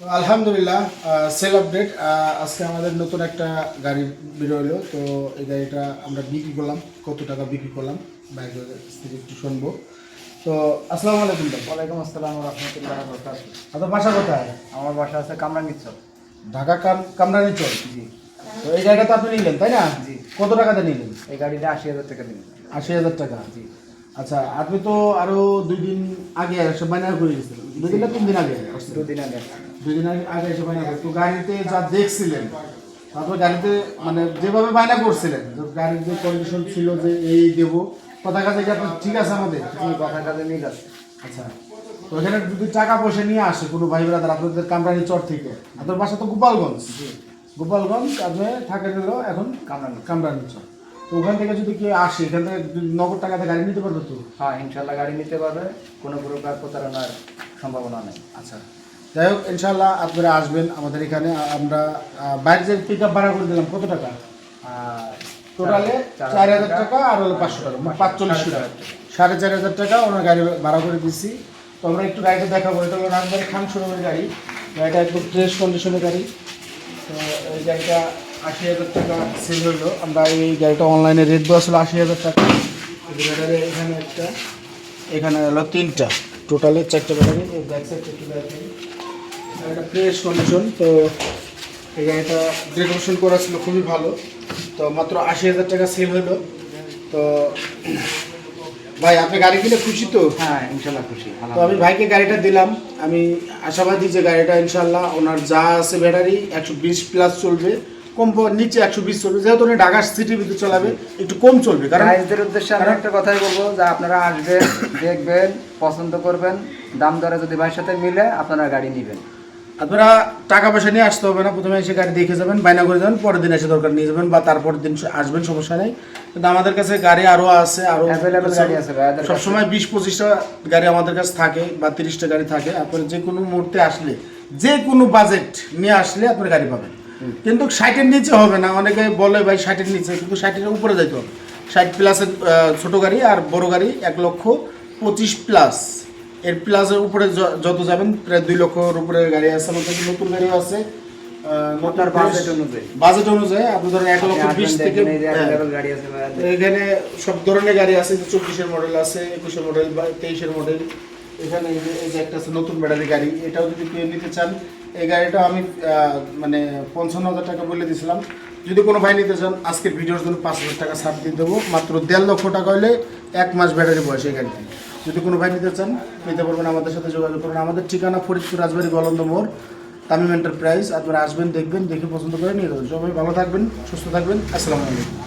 তো আলহামদুলিল্লাহ sell update আজকে আমাদের নতুন একটা গাড়ি বেরোলো। তো এই গাড়িটা আমরা বিক্রি করলাম কত টাকা বিক্রি করলাম বাইকের থেকে একটু শুনব। তো আসসালামু আলাইকুম ওয়ালাইকুম আসসালাম রহমতুল্লাহ আপনার বাসা কোথায়? আমার বাসা আছে কামরাঙ্গিচর ঢাকা কাম কামরানি চল জি। তো এই গাড়িটা তো আপনি নিলেন তাই না? জি। কত টাকাতে নিলেন? এই গাড়িটা আশি হাজার টাকা দিন আশি হাজার টাকা? জি। আচ্ছা আপনি তো আরও দুই দিন আগে বাইনার করে গেছিলেন। দুই দিন না তিন দিন আগে? দুদিন আগে। দুই দিন আগে আগে এসে বায়না করে। তো গাড়িতে যা দেখছিলেন তারপর গাড়িতে মানে যেভাবে বায়না করছিলেন গাড়ির যে কন্ডিশন ছিল যে এই দেবো কথা কাজে কি আপনার ঠিক আছে আমাদের? কথা কাজে মিল আছে। আচ্ছা তো এখানে যদি টাকা পয়সা নিয়ে আসে কোনো ভাই ব্রাদার আপনাদের কামরানি চর থেকে আপনার বাসা তো গোপালগঞ্জ। গোপালগঞ্জ আপনি থাকেন হলো এখন কামরাঙ্গি কামরানি চর। তো ওখান থেকে যদি কেউ আসে এখান থেকে নগদ টাকাতে গাড়ি নিতে পারবে তো? হ্যাঁ ইনশাল্লাহ গাড়ি নিতে পারবে কোনো প্রকার প্রতারণার সম্ভাবনা নেই। আচ্ছা। যাই হোক ইনশাল্লাহ আপনারা আসবেন আমাদের এখানে। আমরা আহ, বাইরে যে পিক আপ ভাড়া করে দিলাম কত টাকা? টোটালে চার হাজার টাকা আর হলো পাঁচশো টাকা মানে পাঁচচল্লিশশো টাকা। সাড়ে চার হাজার টাকা ওনার গাড়ি ভাড়া করে দিচ্ছি তো আমরা একটু গাড়িটা দেখাবো এটা হলো রাজবাড়ি খান শোরুমের গাড়ি। গাড়িটা একদম ফ্রেশ কন্ডিশনের গাড়ি। তো এই গাড়িটা আশি হাজার টাকা সেল হলো। আমরা এই গাড়িটা অনলাইনে রেট দেওয়া ছিল আশি হাজার টাকা। ব্যাটারি এখানে একটা এখানে হলো তিনটা। টোটালে চারটে ব্যাটারি ব্যাক সাইড চারটে ব্যাটারি। গাড়িটা ফ্রেশ কন্ডিশন তো এই গাড়িটা ডেকোরেশন করা ছিল খুবই ভালো। তো মাত্র আশি হাজার টাকা সেল হলো। তো ভাই আপনি গাড়ি কিনে খুশি তো? হ্যাঁ ইনশাল্লাহ খুশি তো আমি ভাইকে গাড়িটা দিলাম। আমি আশাবাদী যে গাড়িটা ইনশাল্লাহ ওনার যা আছে ব্যাটারি একশো বিশ প্লাস চলবে। কম নিচে একশো বিশ চলবে। যেহেতু উনি ঢাকা সিটির ভিতরে চালাবে একটু কম চলবে। কারণ গাইজদের উদ্দেশ্যে আমি একটা কথাই বলব যে আপনারা আসবেন দেখবেন পছন্দ করবেন দাম দরে যদি ভাইয়ের সাথে মিলে আপনারা গাড়ি নেবেন। আপনারা টাকা পয়সা নিয়ে আসতে হবে না। প্রথমে এসে গাড়ি দেখে যাবেন বাইনা করে যাবেন পরের দিন এসে দরকার নিয়ে যাবেন বা তারপর দিন আসবেন সমস্যা নেই। কিন্তু আমাদের কাছে গাড়ি আরও আছে আরও। সবসময় বিশ পঁচিশটা গাড়ি আমাদের কাছে থাকে বা তিরিশটা গাড়ি থাকে। আপনার যে কোনো মুহূর্তে আসলে যে কোনো বাজেট নিয়ে আসলে আপনার গাড়ি পাবেন। কিন্তু ষাটের নিচে হবে না। অনেকে বলে ভাই ষাটের নিচে কিন্তু ষাটের উপরে যাইতে হবে। ষাট প্লাসের ছোটো গাড়ি আর বড় গাড়ি এক লক্ষ পঁচিশ প্লাস এর প্লাসের উপরে যত যাবেন প্রায় দুই লক্ষর উপরে গাড়ি আছে আমাদের নতুন গাড়িও আছে। আপনার বাজেট অনুযায়ী। বাজেট অনুযায়ী আপনি ধরেন এক লক্ষ বিশ থেকে হ্যাঁ। গাড়ি এখানে সব ধরনের গাড়ি আছে চব্বিশের মডেল আছে একুশের মডেল বা তেইশের মডেল এখানে এই যে- একটা আছে নতুন ব্যাটারি গাড়ি এটাও যদি কেউ নিতে চান এই গাড়িটা আমি মানে পঞ্চান্ন হাজার টাকা বলে দিয়েছিলাম যদি কোনো ভাই নিতে চান, আজকের ভিডিওর জন্য পাঁচ হাজার টাকা ছাড় দিয়ে দেবো। মাত্র দেড় লক্ষ টাকা হলে এক মাস ব্যাটারি বয়স এই গাড়িতে। যদি কোনো ভাই নিতে চান, নিতে পারবেন আমাদের সাথে যোগাযোগ করুন। আমাদের ঠিকানা ফরিদপুর রাজবাড়ি গলন্দ মোড়, তামিম এন্টারপ্রাইজ আপনারা আসবেন, দেখবেন, দেখে পছন্দ করে নিয়ে যাবেন। সবাই ভালো থাকবেন, সুস্থ থাকবেন। আসসালামু আলাইকুম।